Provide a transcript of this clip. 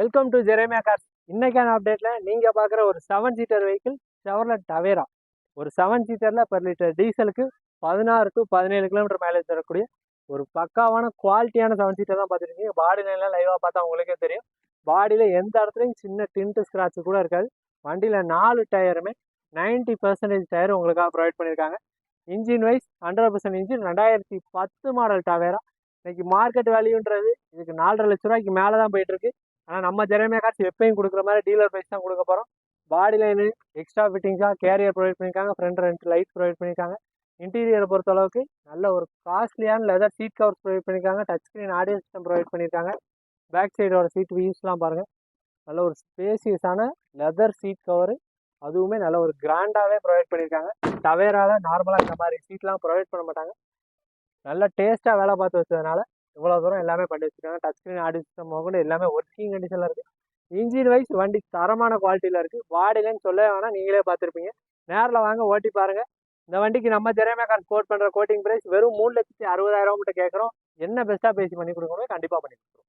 Welcome to Jeremiah cars இன்னைக்கான அப்டேட்டில் நீங்கள் பார்க்குற ஒரு seven seater vehicle Chevrolet Tavera ஒரு செவன் சீட்டரில் பர் லிட்டர் டீசலுக்கு பதினாறு டு பதினேழு கிலோமீட்டர் மைலேஜ் தரக்கூடிய ஒரு பக்காவான குவாலிட்டியான செவன் சீட்டர் தான் பார்த்துருக்கீங்க. பாடி லைன்லாம் லைவாக பார்த்தா உங்களுக்கே தெரியும். பாடியில் எந்த இடத்துலையும் சின்ன டின்ட்டு ஸ்க்ராட்ச் கூட இருக்காது. வண்டியில் நாலு டயருமே 90% பர்சன்டேஜ் டயர் உங்களுக்காக ப்ரொவைட் பண்ணியிருக்காங்க engine wise hundred percent engine ரெண்டாயிரத்தி பத்து மாடல் டவேரா இன்னைக்கு மார்க்கெட் வேல்யூன்றது இதுக்கு நாலரை லட்ச ரூபாய்க்கு மேலே தான் போயிட்டுருக்கு ஆனால் நம்ம ஜெரமியா காசு எப்பயும் கொடுக்குற மாதிரி டீலர் ப்ரைஸ் தான் கொடுக்க போகிறோம் பாடி லைனு எக்ஸ்ட்ரா ஃபிட்டிங்ஸாக கேரியர் ப்ரொவைட் பண்ணியிருக்காங்க ஃப்ரண்ட் ரெண்டு லைட் ப்ரொவைட் பண்ணியிருக்காங்க. இன்டீரியரை பொறுத்த அளவுக்கு நல்ல ஒரு காஸ்ட்லியான லெதர் சீட் கவர்ஸ் ப்ரொவைட் பண்ணியிருக்காங்க. Touch screen audio system provide பண்ணியிருக்காங்க. பேக் சைடோட சீட் வியூஸ்லாம் பாருங்கள் நல்ல ஒரு ஸ்பேசியஸான லெதர் சீட் கவரு அதுவுமே நல்ல ஒரு கிராண்டாகவே ப்ரொவைட் பண்ணியிருக்காங்க. டவேரால நார்மலாக இந்த மாதிரி சீட்லாம் ப்ரொவைட் பண்ண மாட்டாங்க. நல்ல டேஸ்ட்டாக வேலை பார்த்து வச்சதுனால இவ்வளோ தூரம் எல்லாமே பண்ணி வச்சிருக்காங்க. டச் ஸ்க்ரீன் ஆடியோ சிஸ்டம் எல்லாமே ஒர்க்கிங் கண்டிஷனில் இருக்குது இன்ஜின் வைஸ் வண்டி தரமான குவாலிட்டியில் இருக்குது வாடகைன்னு சொல்லவே வேணாம். நீங்களே பார்த்துருப்பீங்க. நேரில் வாங்க ஓட்டி பாருங்கள் இந்த வண்டிக்கு நம்ம ஜெரேமே கோட் பண்ணுற கோட்டிங் ப்ரைஸ் வெறும் மூணு லட்சத்தி அறுபதாயிரம் மட்டும் கேட்குறோம். என்ன பெஸ்ட்டாக பேசி பண்ணி கொடுக்கணும் கண்டிப்பாக பண்ணி